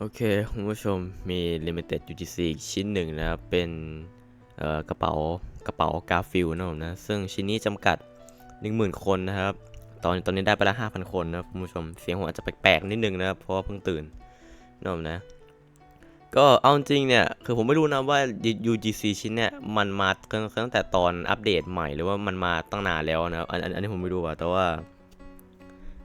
โอเคคุณผู้ชมมี Limited UGC อีกชิ้นหนึ่งนะครับ เป็นกระเป๋ากระเป๋ากาฟิลนะผมนะ ซึ่งชิ้นนี้จำกัด 10,000 คนนะครับ ตอนตอนนี้ได้ไปล้ว5,000 คนนะคุณผู้ชม เสียงผมอาจจะแปลกๆ นิดนึงนะครับ เพราะเพิ่งตื่นนะผมนะ ก็เอาจริงเนี่ย คือผมไม่รู้นะว่า UGC ชิ้นเนี่ย มันมาตั้งแต่ตอนอัปเดตใหม่หรือว่ามันมาตั้งนานแล้วนะอันอันอันนี้ผมไม่รู้อะแต่ว่า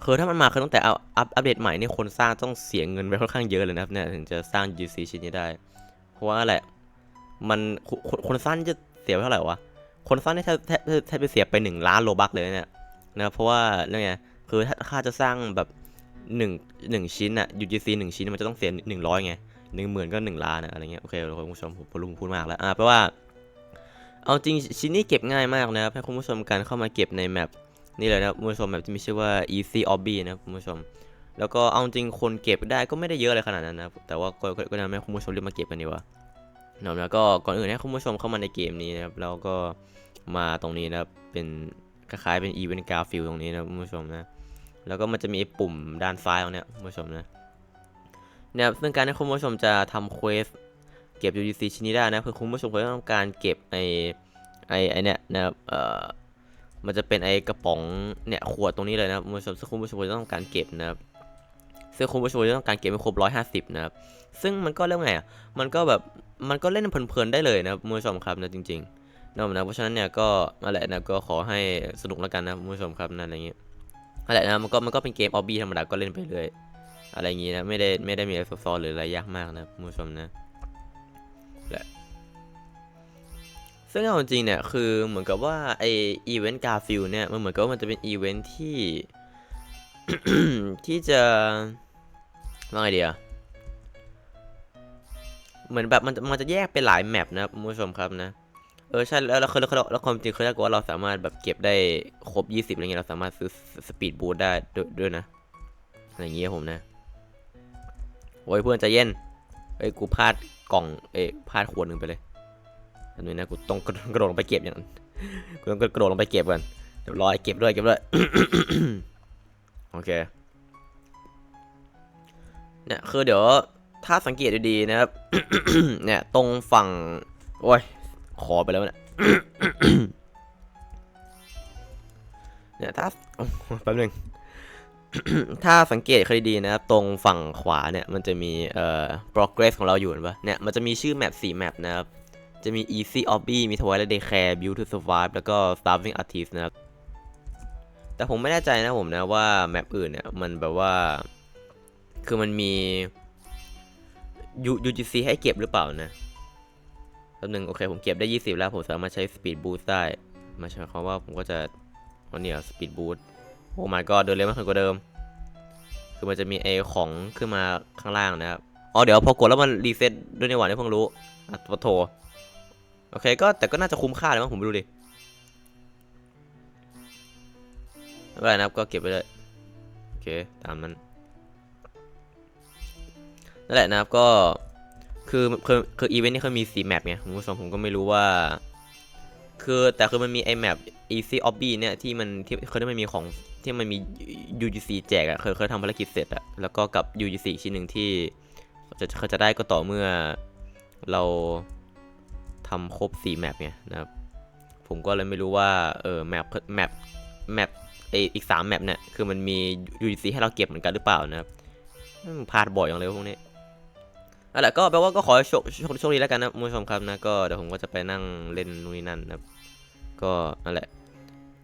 คือถ้ามันมาคือตั้งแต่เอาอัปอัปเดตใหม่นี่คนสร้างต้องเสียเงินไปค่อนข้างเยอะเลยนะครับเนี่ยถึงจะสร้าง UC ชิ้นนี้ได้ เพราะว่าอะไรมันคนคนสร้างจะเสียไปเท่าไหร่วะคนสร้างนี่แทบแทบแทบไปเสียไปหนึ่งล้านโลบักเลยเนี่ยนะเพราะว่าเรื่องไงคือถ้าค่าจะสร้างแบบหนึ่งหนึ่งชิ้นอะ UGC หนึ่งชิ้นมันจะต้องเสียหนึ่งร้อยไงหนึ่งหมื่นก็หนึ่งล้านอะอะไรเงี้ยโอเคคุณผู้ชมผมลุงพูดมากแล้วอ่าแปลว่าเอาจริงชิ้นนี้เก็บง่ายมากนะครับให้คุณผู้ชมการเข้ามาเก็บในแมป นี่เลยนะครับคุณผู้ชมแบบที่มีชื่อว่า easy obby นะครับคุณผู้ชม แล้วก็เอาจริงคนเก็บได้ก็ไม่ได้เยอะเลยขนาดนั้นนะแต่ว่าก็ก็ก็นำให้คุณผู้ชมรีบมาเก็บกันดีกว่านะแล้วก็ก่อนอื่นให้คุณผู้ชมเข้ามาในเกมนี้นะครับแล้วก็มาตรงนี้นะครับเป็นคล้ายๆเป็นอีเวนต์กราฟิลตรงนี้นะคุณผู้ชมนะแล้วก็มันจะมีปุ่มด้านซ้ายตรงเนี้ยคุณผู้ชมนะเนี่ยซึ่งการที่คุณผู้ชมจะทำเควสเก็บ UGC ชิ้นนี้ได้นะคือคุณผู้ชมก็ต้องการเก็บไอ้ไอ้ไอเนี่ยนะครับเอ่อ มันจะเป็นไอกระป๋องเนี่ยขวดตรงนี้เลยนะครับคุณผู้ชมซึ่งคุณผู้ชมจะต้องการเก็บนะครับซึ่งคุณผู้ชมจะต้องการเก็บให้ครบ150นะครับซึ่งมันก็เรื่องไงอะมันก็แบบมันก็เล่นเพลินๆได้เลยนะครับคุณผู้ชมครับนะจริงๆนะนะเพราะฉะนั้นเนี่ยก็นั่นแหละนะก็ขอให้สนุกแล้วกันนะคุณผู้ชมครับนั่นอะไรเงี้ยนั่นแหละนะมันก็มันก็เป็นเกมออบบี้ธรรมดาก็เล่นไปเลยอะไรอย่างงี้นะไม่ได้ไม่ได้มีอะไรซับซ้อนหรืออะไรยากมากนะคุณผู้ชมนะ ซึ่งเอาจริงเนี่ยคือเหมือนกับว่าไออีเวนต์กาฟิลเนี่ยมันเหมือนกับว่ามันจะเป็นอีเวนต์ที่ ที่จะว่าไงเดียเหมือนแบบมันมันจะแยกเป็นหลายแมปนะครับคุณผู้ชมครับนะเออใช่แล้วแล้วแล้วแล้วแล้วความจริงคือถ้าเกิดว่าเราสามารถแบบเก็บได้ครบ 20อะไรเงี้ยเราสามารถซื้อสปีดบูทได้ด้วยด้วยนะอะไรอย่างเงี้ยผมนะโอ้ยเพื่อนใจเย็นเอ้ยกูพลาดกล่องเอ้ยพลาดขวดหนึ่งไปเลย อันนี้นะกูต้องกระโดดลงไปเก็บอย่างนั้นกูต้องกระโดดลงไปเก็บกันเดี๋ยวรอยเก็บด้วยเก็บด้วยโอเคเนี่ยคือเดี๋ยวถ้าสังเกตดีๆนะครับ เนี่ยตรงฝั่ง โอ้ยขอไปแล้วเนี่ยเนี่ยถ้าแป๊บนึงถ้าสังเกตคดีๆนะครับตรงฝั่งขวาเนี่ยมันจะมีเอ่อ progress ของเราอยู่เห็นปะเนี่ยมันจะมีชื่อแมป4แมปนะครับ จะมี Easy Obby มี Twilight Daycare Build to Survive แล้วก็ Starving Artist นะครับ แต่ผมไม่แน่ใจนะผมนะว่าแมปอื่นเนี่ยมันแบบว่า คือมันมี ugc ให้เก็บหรือเปล่านะแป๊บนึงโอเค ผมเก็บได้ 20 แล้ว ผมสามารถใช้ Speed Boost ได้มายความว่าผมก็จะวันนี้ Speed Boost โอ้ my god เดินเร็วมากขึ้นกว่าเดิม คือมันจะมีไอของขึ้นมาข้างล่างนะครับ อ๋อ เดี๋ยวพอกดแล้วมันรีเซ็ตด้วยในหวานที่เพิ่งรู้อะปะโถ โอเคก็แต่ก็น่าจะคุ้มค่าเลยมั้งผมไม่รู้ดิไม่เป็นไรนะครับก็เก็บไปเลยโอเคตามนั้นนั่นแหละนะครับก็คือคือคืออีเวนต์นี้เขามี4แมปไงคุณผู้ชมผมก็ไม่รู้ว่า คือแต่คือมันมีไอแมป easy obby เนี่ยที่มันที่เคยได้มันมีของที่มันมี UGC แจกอะเคยเคยทำภารกิจเสร็จอะแล้วก็กับ UGC ชิ้นหนึ่งที่จะเขาจะได้ก็ต่อเมื่อเรา ทำครบ4แมปไงนะครับ ผมก็เลยไม่รู้ว่าเออแมปแมปแมปไออีก3แมปเนี่ยคือมันมี UGC ให้เราเก็บเหมือนกันหรือเปล่านะครับพลาดบ่อยอย่างเลยพวกนี้นั่นแหละก็แปลว่าก็ขอโชคโชคดีแล้วกันนะคุณผู้ชมครับนะก็เดี๋ยวผมก็จะไปนั่งเล่นนู่นนี่นั่นนะครับก็นั่นแหละ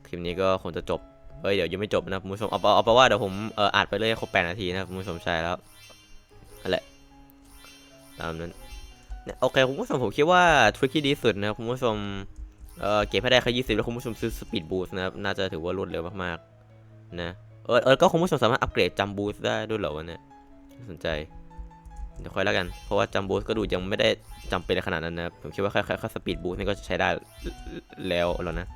คลิปนี้ก็คงจะจบเอ้ยเดี๋ยวยังไม่จบนะคุณผู้ชมเอาเอาเอาไปว่าเดี๋ยวผมเอออัดไปเลยครบแปดนาทีนะคุณผู้ชมใช่แล้วนั่นแหละตามนั้น โอเคคุณผู้ชมผมคิดว่าทริคที่ดีสุดนะครับคุณผู้ชมเออเก็บให้ได้แค่ยี่สิบแล้วคุณผู้ชมซื้อสปีดบูสต์นะครับน่าจะถือว่ารวดเร็วมากๆนะเออเออก็คุณผู้ชมสามารถอัปเกรดจัมบูสต์ได้ด้วยเหรอวะเนี่ยสนใจเดี๋ยวค่อยแล้วกัน เพราะว่าจัมบูส์ก็ดูยังไม่ได้จำเป็นขนาดนั้นนะผมคิดว่าแค่แค่แค่สปีดบูสต์นี่ก็ใช้ได้แล้วแล้วนะ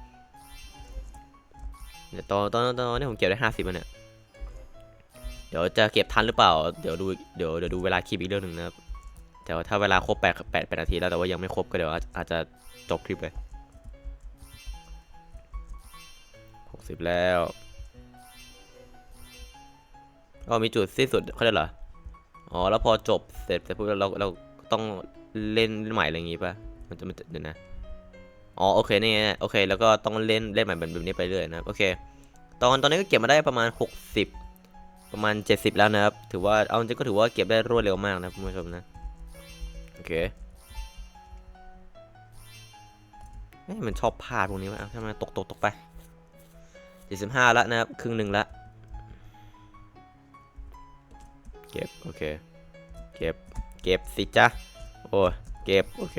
เดี๋ยวตอนตอนตอนนี้ผมเก็บได้ห้าสิบเนี่ย เดี๋ยวจะเก็บทันหรือเปล่า เดี๋ยวดูเดี๋ยวเดี๋ยวดูเวลาคลิปอีกเรื่องหนึ่งนะครับ แต่ว่าถ้าเวลาครบแปดแปดแปดนาทีแล้วแต่ว่ายังไม่ครบก็เดี๋ยวอาจอาจจะจบคลิปเลยหกสิบแล้วอ๋อมีจุดสิ้นสุดเขาเรียกเหรอ อ๋อ แล้วพอจบเสร็จเสร็จปุ๊บเราเราต้องเล่นใหม่อะไรอย่างงี้ป่ะ มันจะมันจะเดี๋ยวนะ อ๋อ โอเค นี่ไงโอเค แล้วก็ต้องเล่นเล่นใหม่แบบนี้ไปเรื่อยนะ โอเค ตอนตอนนี้ก็เก็บมาได้ประมาณ 60 ประมาณ 70 แล้วนะครับ ถือว่า เอาจริงก็ถือว่าเก็บได้รวดเร็วมากนะคุณผู้ชมนะ อเคเอ้ยมันชอบพลาดพวกนี้วะทำไมตกตกตกไป75แล้วนะครับ ครึ่งหนึ่งละเก็บ โอเค เก็บ เก็บสิจ้ะโอ้เก็บ โอเค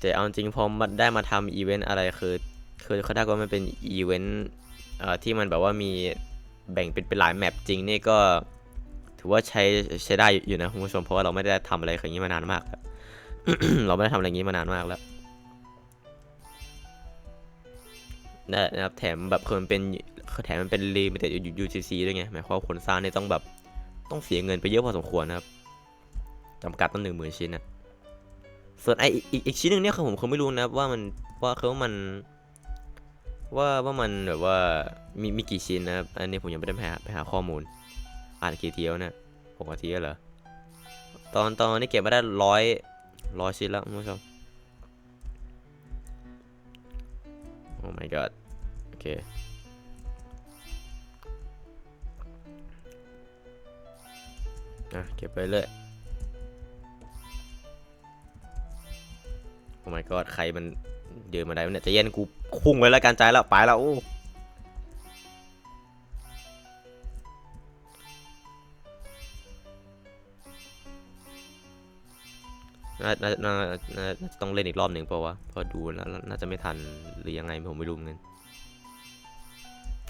แต่เอาจริงพอมาได้มาทำอีเวนต์อะไรคือคือเขาถ้าก็มันเป็นอีเวนต์ที่มันแบบว่ามีแบ่งเป็นเป็นหลายแมปจริงนี่ก็ ถือว่าใช้ใช้ได้อยู่นะคุณผู้ชมเพราะว่าเราไม่ได้ทำอะไรอย่างนี้มานานมากแล้วเราไม่ได้ทำอะไรอย่างนี้มานานมากแล้วนะนะครับแถมแบบคือมันเป็นแถมมันเป็นลิมิเต็ด UGC ด้วยไงหมายความว่าคนสร้างเนี่ยต้องแบบต้องเสียเงินไปเยอะพอสมควรนะครับจำกัดตั้งหนึ่งหมื่นชิ้นนะส่วนไออีกอีกอีกชิ้นหนึ่งเนี่ยคือผมคือไม่รู้นะว่ามันว่าคือว่ามันว่าว่ามันแบบว่ามีมีกี่ชิ้นนะครับอันนี้ผมยังไม่ได้ไปหาไปหาข้อมูล อ่านกี่ทีแล้วเนี่ยหกนาทีแล้วเหรอ ตอนตอนนี้เก็บมาได้ร้อยร้อยชิ้นแล้วคุณผู้ชม โอ้ my god โอเคอะเก็บไปเลยโอ้ my god ใครมันเดินมาได้เนี่ยจะเย็นกูพุ่งไปแล้วการใจแล้วไปแล้วโอ้ น่าน่าน่าน่าจะต้องเล่นอีกรอบหนึ่งเปล่าวะเพราะดูแล้วน่าจะไม่ทันหรือยังไงผมไม่รู้เหมือนกัน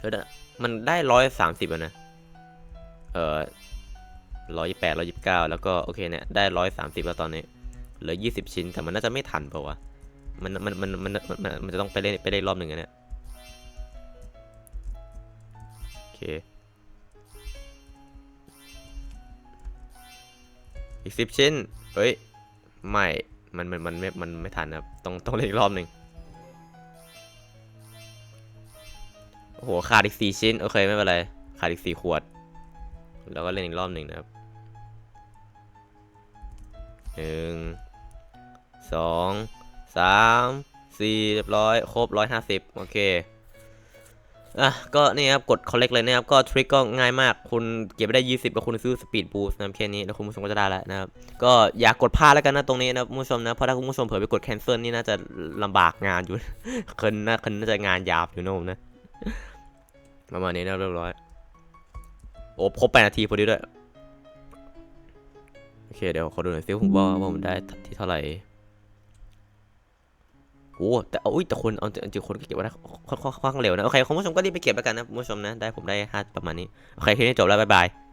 เออมันได้ร้อยสามสิบอะนะเออร้อยแปดร้อยยิบเก้าแล้วก็โอเคเนี่ยได้ร้อยสามสิบแล้วตอนนี้เหลือ20ชิ้นแต่มันน่าจะไม่ทันเปล่าวะมันมันมันมันมันมันมันจะต้องไปเล่นไปเล่นรอบหนึ่งอะเนี่ยโอเคอีก10ชิ้นเฮ้ย ไม่ มันมันมันไม่ มันไม่ทันนะครับ ต้องต้องเล่นอีกรอบหนึ่งโอ้โห ขาดอีก4ชิ้น โอเค ไม่เป็นไร ขาดอีก4ขวด แล้วก็เล่นอีกรอบหนึ่งนะครับหนึ่งสองสามสี่เรียบร้อย ครบร้อยห้าสิบโอเค อะก็นี่ครับกด collect เลยนะครับ ก็ทริคก็ง่ายมาก คุณเก็บไปได้ 20 ก็คุณซื้อ speed boost นะแค่นี้แล้วคุณผู้ชมก็จะได้แล้วนะครับ ก็อย่ากกดพลาดแล้วกันนะตรงนี้นะคุณผู้ชมนะเพราะถ้าคุณผู้ชมเผลอไปกด cancel นี่น่าจะลำบากงานอยู่คนน่าคนน่าจะงานหยาบอยู่นะผมนะประมาณนี้นะเรียบร้อยโอ้ครบแปดนาทีพอดีด้วยโอเคเดี๋ยวขอดูหน่อยซิผมว่าว่าผมได้ที่เท่าไหร่ โอ้แต่เอาอุ้ยแต่คนเอาจริงคนก็เก็บไว้ได้ค่อนข้างเร็วนะ โอเคคุณผู้ชมก็รีบไปเก็บแล้วกันนะคุณผู้ชมนะ ได้ผมได้ฮาร์ดประมาณนี้ โอเคคลิปนี้จบแล้ว บ๊ายบาย